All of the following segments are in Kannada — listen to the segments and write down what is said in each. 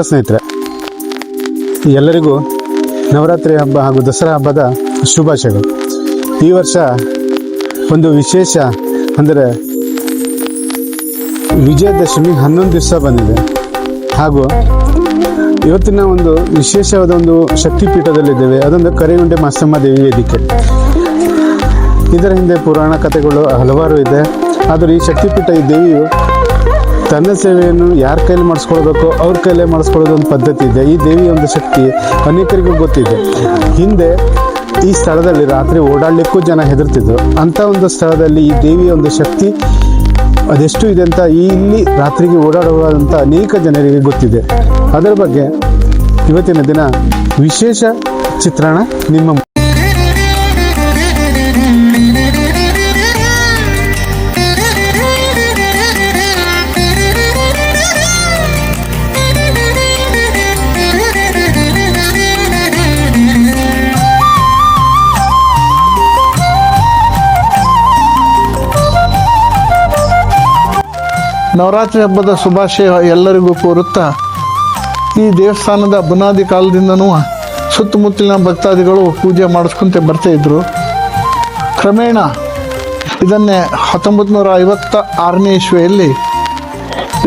ಸ್ನೇಹಿತರೆ. ಎಲ್ಲರಿಗೂ ನವರಾತ್ರಿ ಹಬ್ಬ ಹಾಗೂ ದಸರಾ ಹಬ್ಬದ ಶುಭಾಶಯಗಳು. ಈ ವರ್ಷ ಒಂದು ವಿಶೇಷ ಅಂದರೆ ವಿಜಯದಶಮಿ ಹನ್ನೊಂದು ದಿವಸ ಬಂದಿದೆ. ಹಾಗೂ ಇವತ್ತಿನ ಒಂದು ವಿಶೇಷವಾದ ಒಂದು ಶಕ್ತಿಪೀಠದಲ್ಲಿದ್ದೇವೆ. ಅದೊಂದು ಕರಿಗುಂಡೆ ಮಾಸಮ್ಮ ದೇವಿ ವೇದಿಕೆ. ಇದರ ಹಿಂದೆ ಪುರಾಣ ಕಥೆಗಳು ಹಲವಾರು ಇದೆ. ಆದರೂ ಈ ಶಕ್ತಿಪೀಠ ಈ ದೇವಿಯು ತನ್ನ ಸೇವೆಯನ್ನು ಯಾರ ಕೈಲಿ ಮಾಡಿಸ್ಕೊಳ್ಬೇಕು ಅವ್ರ ಕೈಲೇ ಮಾಡಿಸ್ಕೊಳ್ಳೋದು ಒಂದು ಪದ್ಧತಿ ಇದೆ. ಈ ದೇವಿಯ ಒಂದು ಶಕ್ತಿ ಅನೇಕರಿಗೂ ಗೊತ್ತಿದೆ. ಹಿಂದೆ ಈ ಸ್ಥಳದಲ್ಲಿ ರಾತ್ರಿ ಓಡಾಡಲಿಕ್ಕೂ ಜನ ಹೆದರ್ತಿದ್ರು. ಅಂಥ ಒಂದು ಸ್ಥಳದಲ್ಲಿ ಈ ದೇವಿಯ ಒಂದು ಶಕ್ತಿ ಅದೆಷ್ಟು ಇದೆ ಅಂತ ಇಲ್ಲಿ ರಾತ್ರಿಗೆ ಓಡಾಡುವಂಥ ಅನೇಕ ಜನರಿಗೆ ಗೊತ್ತಿದೆ. ಅದರ ಬಗ್ಗೆ ಇವತ್ತಿನ ದಿನ ವಿಶೇಷ ಚಿತ್ರಣ ನಿಮ್ಮ ನವರಾತ್ರಿ ಹಬ್ಬದ ಶುಭಾಶಯ ಎಲ್ಲರಿಗೂ ಕೋರುತ್ತಾ ಈ ದೇವಸ್ಥಾನದ ಬುನಾದಿ ಕಾಲದಿಂದನೂ ಸುತ್ತಮುತ್ತಲಿನ ಭಕ್ತಾದಿಗಳು ಪೂಜೆ ಮಾಡಿಸ್ಕೊಂತ ಬರ್ತಾ ಇದ್ರು. ಕ್ರಮೇಣ ಇದನ್ನೇ ಹತ್ತೊಂಬತ್ತು ನೂರ ಐವತ್ತ ಆರನೇ ಇಸ್ವಿಯಲ್ಲಿ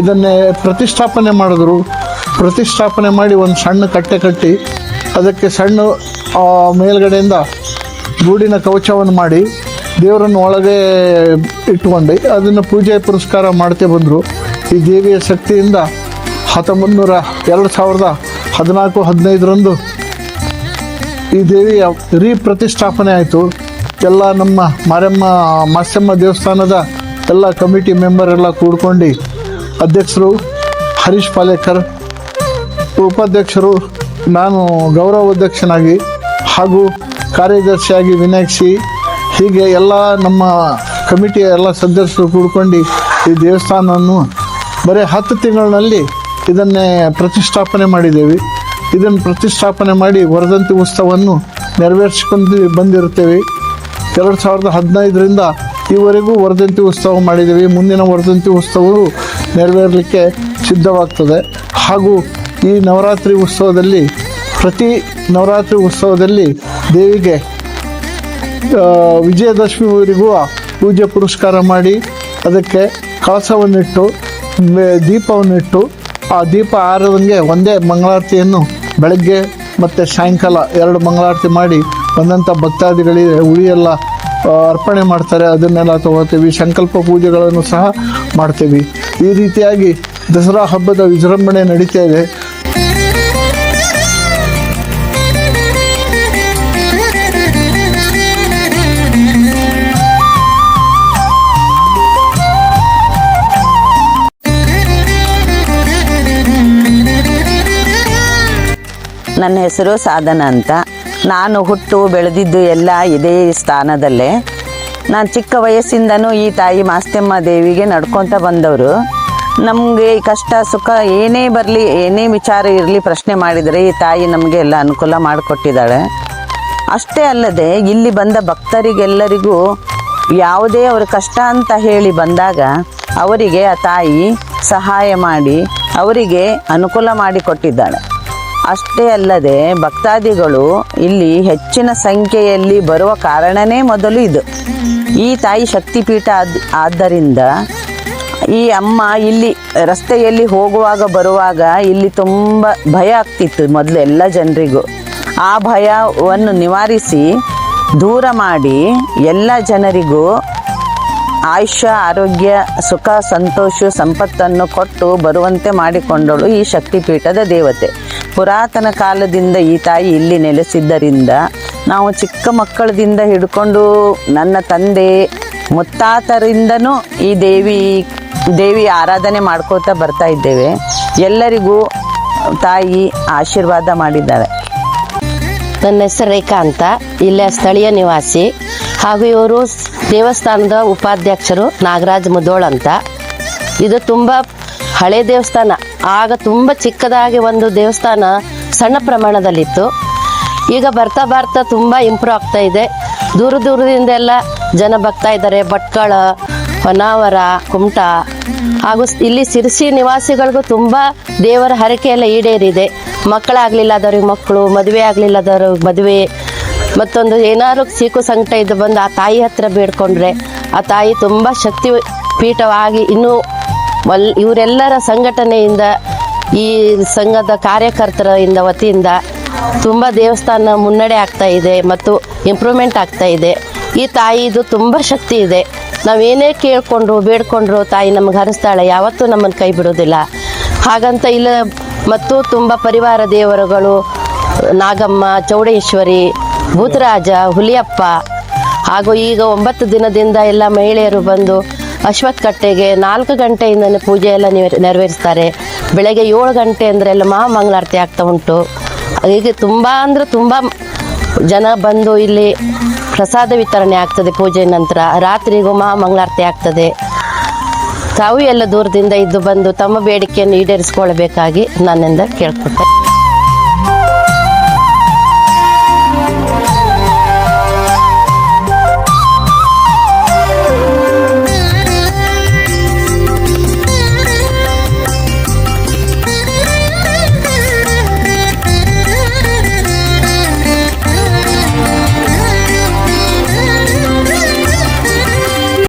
ಇದನ್ನೇ ಪ್ರತಿಷ್ಠಾಪನೆ ಮಾಡಿದ್ರು. ಪ್ರತಿಷ್ಠಾಪನೆ ಮಾಡಿ ಒಂದು ಸಣ್ಣ ಕಟ್ಟೆ ಕಟ್ಟಿ ಅದಕ್ಕೆ ಸಣ್ಣ ಮೇಲ್ಗಡೆಯಿಂದ ಗೂಡಿನ ಕವಚವನ್ನು ಮಾಡಿ ದೇವರನ್ನು ಒಳಗೆ ಇಟ್ಕೊಂಡು ಅದನ್ನು ಪೂಜೆ ಪುರಸ್ಕಾರ ಮಾಡ್ತೇ ಬಂದರು. ಈ ದೇವಿಯ ಶಕ್ತಿಯಿಂದ ಹತ್ತೊಂಬತ್ತು ನೂರ ಎರಡು ಸಾವಿರದ ಹದಿನಾಲ್ಕು, ಹದಿನೈದರಂದು ಈ ದೇವಿಯ ರೀ ಪ್ರತಿಷ್ಠಾಪನೆ ಆಯಿತು. ಎಲ್ಲ ನಮ್ಮ ಮಾರಮ್ಮ, ಮಾಸ್ಯಮ್ಮ ದೇವಸ್ಥಾನದ ಎಲ್ಲ ಕಮಿಟಿ ಮೆಂಬರ್ ಎಲ್ಲ ಕೂಡ್ಕೊಂಡು ಅಧ್ಯಕ್ಷರು ಹರೀಶ್ ಪಾಲೇಕರ್, ಉಪಾಧ್ಯಕ್ಷರು ನಾನು ಗೌರವ ಅಧ್ಯಕ್ಷನಾಗಿ ಹಾಗೂ ಕಾರ್ಯದರ್ಶಿಯಾಗಿ ವಿನಾಯಕ್ ಸಿ ಹೀಗೆ ಎಲ್ಲ ನಮ್ಮ ಕಮಿಟಿಯ ಎಲ್ಲ ಸದಸ್ಯರು ಕೂಡ್ಕೊಂಡು ಈ ದೇವಸ್ಥಾನವನ್ನು ಬರೀ ಹತ್ತು ತಿಂಗಳಿನಲ್ಲಿ ಇದನ್ನೇ ಪ್ರತಿಷ್ಠಾಪನೆ ಮಾಡಿದ್ದೇವೆ. ಇದನ್ನು ಪ್ರತಿಷ್ಠಾಪನೆ ಮಾಡಿ ವರದಂತಿ ಉತ್ಸವವನ್ನು ನೆರವೇರಿಸಿಕೊಂಡು ಬಂದಿರುತ್ತೇವೆ. ಎರಡು ಸಾವಿರದ ಹದಿನೈದರಿಂದ ಈವರೆಗೂ ವರದಂತಿ ಉತ್ಸವ ಮಾಡಿದ್ದೀವಿ. ಮುಂದಿನ ವರದಂತಿ ಉತ್ಸವವು ನೆರವೇರಲಿಕ್ಕೆ ಸಿದ್ಧವಾಗ್ತದೆ. ಹಾಗೂ ಈ ನವರಾತ್ರಿ ಉತ್ಸವದಲ್ಲಿ ಪ್ರತಿ ನವರಾತ್ರಿ ಉತ್ಸವದಲ್ಲಿ ದೇವಿಗೆ ವಿಜಯದಶಮಿವರೆಗೂ ಪೂಜೆ ಪುರಸ್ಕಾರ ಮಾಡಿ ಅದಕ್ಕೆ ಕಳಸವನ್ನಿಟ್ಟು ದೀಪವನ್ನಿಟ್ಟು, ಆ ದೀಪ ಆರದಂಗೆ ಒಂದೇ ಮಂಗಳಾರತಿಯನ್ನು ಬೆಳಗ್ಗೆ ಮತ್ತು ಸಾಯಂಕಾಲ ಎರಡು ಮಂಗಳಾರತಿ ಮಾಡಿ ಬಂದಂಥ ಭಕ್ತಾದಿಗಳಿಗೆ ಉಳಿಯೆಲ್ಲ ಅರ್ಪಣೆ ಮಾಡ್ತಾರೆ. ಅದನ್ನೆಲ್ಲ ತಗೋತೀವಿ. ಸಂಕಲ್ಪ ಪೂಜೆಗಳನ್ನು ಸಹ ಮಾಡ್ತೀವಿ. ಈ ರೀತಿಯಾಗಿ ದಸರಾ ಹಬ್ಬದ ವಿಜೃಂಭಣೆ ನಡೀತಾ ಇದೆ. ನನ್ನ ಹೆಸರು ಸಾಧನ ಅಂತ. ನಾನು ಹುಟ್ಟು, ಬೆಳೆದಿದ್ದು ಎಲ್ಲ ಇದೇ ಸ್ಥಾನದಲ್ಲೇ. ನಾನು ಚಿಕ್ಕ ವಯಸ್ಸಿಂದನೂ ಈ ತಾಯಿ ಮಾಸ್ತೆಮ್ಮ ದೇವಿಗೆ ನಡ್ಕೊತ ಬಂದವರು. ನಮಗೆ ಕಷ್ಟ, ಸುಖ ಏನೇ ಬರಲಿ, ಏನೇ ವಿಚಾರ ಇರಲಿ ಪ್ರಶ್ನೆ ಮಾಡಿದರೆ ಈ ತಾಯಿ ನಮಗೆ ಎಲ್ಲ ಅನುಕೂಲ ಮಾಡಿಕೊಟ್ಟಿದ್ದಾಳೆ. ಅಷ್ಟೇ ಅಲ್ಲದೆ ಇಲ್ಲಿ ಬಂದ ಭಕ್ತರಿಗೆಲ್ಲರಿಗೂ ಯಾವುದೇ ಅವ್ರ ಕಷ್ಟ ಅಂತ ಹೇಳಿ ಬಂದಾಗ ಅವರಿಗೆ ಆ ತಾಯಿ ಸಹಾಯ ಮಾಡಿ, ಅವರಿಗೆ ಅನುಕೂಲ ಮಾಡಿಕೊಟ್ಟಿದ್ದಾಳೆ ಅಷ್ಟೇ ಅಲ್ಲದೆ ಭಕ್ತಾದಿಗಳು ಇಲ್ಲಿ ಹೆಚ್ಚಿನ ಸಂಖ್ಯೆಯಲ್ಲಿ ಬರುವ ಕಾರಣನೇ ಮೊದಲು ಇದು. ಈ ತಾಯಿ ಶಕ್ತಿಪೀಠ ಆದ್, ಆದ್ದರಿಂದ ಈ ಅಮ್ಮ ಇಲ್ಲಿ ರಸ್ತೆಯಲ್ಲಿ ಹೋಗುವಾಗ ಬರುವಾಗ ಇಲ್ಲಿ ತುಂಬ ಭಯ ಆಗ್ತಿತ್ತು ಮೊದಲು ಎಲ್ಲ ಜನರಿಗೂ. ಆ ಭಯವನ್ನು ನಿವಾರಿಸಿ ದೂರ ಮಾಡಿ ಎಲ್ಲ ಜನರಿಗೂ ಆಯುಷ್ಯ, ಆರೋಗ್ಯ, ಸುಖ, ಸಂತೋಷ, ಸಂಪತ್ತನ್ನು ಕೊಟ್ಟು ಬರುವಂತೆ ಮಾಡಿಕೊಂಡಳು ಈ ಶಕ್ತಿಪೀಠದ ದೇವತೆ. ಪುರಾತನ ಕಾಲದಿಂದ ಈ ತಾಯಿ ಇಲ್ಲಿ ನೆಲೆಸಿದ್ದರಿಂದ ನಾವು ಚಿಕ್ಕ ಮಕ್ಕಳದಿಂದ ಹಿಡ್ಕೊಂಡು ನನ್ನ ತಂದೆ ಮುತ್ತಾತರಿಂದನೂ ಈ ದೇವಿ ದೇವಿ ಆರಾಧನೆ ಮಾಡ್ಕೋತಾ ಬರ್ತಾ ಇದ್ದೇವೆ. ಎಲ್ಲರಿಗೂ ತಾಯಿ ಆಶೀರ್ವಾದ ಮಾಡಿದ್ದಾರೆ ನನ್ನ ಹೆಸರು ರೇಖಾ ಅಂತ. ಇಲ್ಲೇ ಸ್ಥಳೀಯ ನಿವಾಸಿ. ಹಾಗೂ ಇವರು ದೇವಸ್ಥಾನದ ಉಪಾಧ್ಯಕ್ಷರು ನಾಗರಾಜ್ ಮುದೋಳ್ ಅಂತ. ಇದು ತುಂಬ ಹಳೆ ದೇವಸ್ಥಾನ. ಆಗ ತುಂಬ ಚಿಕ್ಕದಾಗಿ ಒಂದು ದೇವಸ್ಥಾನ ಸಣ್ಣ ಪ್ರಮಾಣದಲ್ಲಿತ್ತು. ಈಗ ಬರ್ತಾ ಬರ್ತಾ ತುಂಬ ಇಂಪ್ರೂವ್ ಆಗ್ತಾ ಇದೆ. ದೂರ ದೂರದಿಂದೆಲ್ಲ ಜನ ಬರ್ತಾ ಇದ್ದಾರೆ. ಭಟ್ಕಳ, ಹೊನ್ನಾವರ, ಕುಮಟಾ ಹಾಗೂ ಇಲ್ಲಿ ಸಿರಿಸಿ ನಿವಾಸಿಗಳಿಗೂ ತುಂಬ ದೇವರ ಹರಕೆ ಎಲ್ಲ ಈಡೇರಿದೆ. ಮಕ್ಕಳಾಗ್ಲಿಲ್ಲದವ್ರಿಗೆ ಮಕ್ಕಳು, ಮದುವೆ ಆಗ್ಲಿಲ್ಲದವ್ರಿಗೆ ಮದುವೆ. ಮತ್ತೊಂದು ಏನಾದ್ರು ಸೀಕು ಸಂಕಟ ಇದ್ದು ಬಂದು ಆ ತಾಯಿ ಹತ್ರ ಬೇಡ್ಕೊಂಡ್ರೆ, ಆ ತಾಯಿ ತುಂಬ ಶಕ್ತಿ ಪೀಠವಾಗಿ ಇನ್ನೂ ವಲ್ ಇವರೆಲ್ಲರ ಸಂಘಟನೆಯಿಂದ ಈ ಸಂಘದ ಕಾರ್ಯಕರ್ತರ ವತಿಯಿಂದ ತುಂಬ ದೇವಸ್ಥಾನ ಮುನ್ನಡೆ ಆಗ್ತಾ ಇದೆ ಮತ್ತು ಇಂಪ್ರೂವ್ಮೆಂಟ್ ಆಗ್ತಾ ಇದೆ. ಈ ತಾಯಿದು ತುಂಬ ಶಕ್ತಿ ಇದೆ. ನಾವೇನೇ ಕೇಳಿಕೊಂಡ್ರು, ಬೇಡ್ಕೊಂಡ್ರು ತಾಯಿ ನಮ್ಗೆ ಹರಿಸ್ತಾಳೆ, ಯಾವತ್ತೂ ನಮ್ಮನ್ನು ಕೈ ಬಿಡೋದಿಲ್ಲ. ಹಾಗಂತ ಇಲ್ಲ, ಮತ್ತು ತುಂಬ ಪರಿವಾರ ದೇವರುಗಳು, ನಾಗಮ್ಮ, ಚೌಡೇಶ್ವರಿ, ಭೂತರಾಜ, ಹುಲಿಯಪ್ಪ, ಹಾಗೂ ಈಗ ಒಂಬತ್ತು ದಿನದಿಂದ ಎಲ್ಲ ಮಹಿಳೆಯರು ಬಂದು ಅಶ್ವತ್ಥ ಕಟ್ಟೆಗೆ ನಾಲ್ಕು ಗಂಟೆಯಿಂದಲೇ ಪೂಜೆ ಎಲ್ಲ ನೆರವೇರ್- ನೆರವೇರಿಸ್ತಾರೆ. ಬೆಳಗ್ಗೆ ಏಳು ಗಂಟೆ ಅಂದರೆ ಎಲ್ಲ ಮಹಾಮಂಗಳಾರತಿ ಆಗ್ತಾ ಉಂಟು. ಹೀಗೆ ತುಂಬ ಅಂದರೆ ತುಂಬ ಜನ ಬಂದು ಇಲ್ಲಿ ಪ್ರಸಾದ ವಿತರಣೆ ಆಗ್ತದೆ ಪೂಜೆ ನಂತರ. ರಾತ್ರಿಗೂ ಮಹಾಮಂಗಳಾರತಿ ಆಗ್ತದೆ. ತಾವು ಎಲ್ಲ ದೂರದಿಂದ ಇದ್ದು ಬಂದು ತಮ್ಮ ಬೇಡಿಕೆಯನ್ನು ಈಡೇರಿಸಿಕೊಳ್ಳಬೇಕಾಗಿ ನನ್ನಿಂದ ಕೇಳ್ಕೊಟ್ಟೆ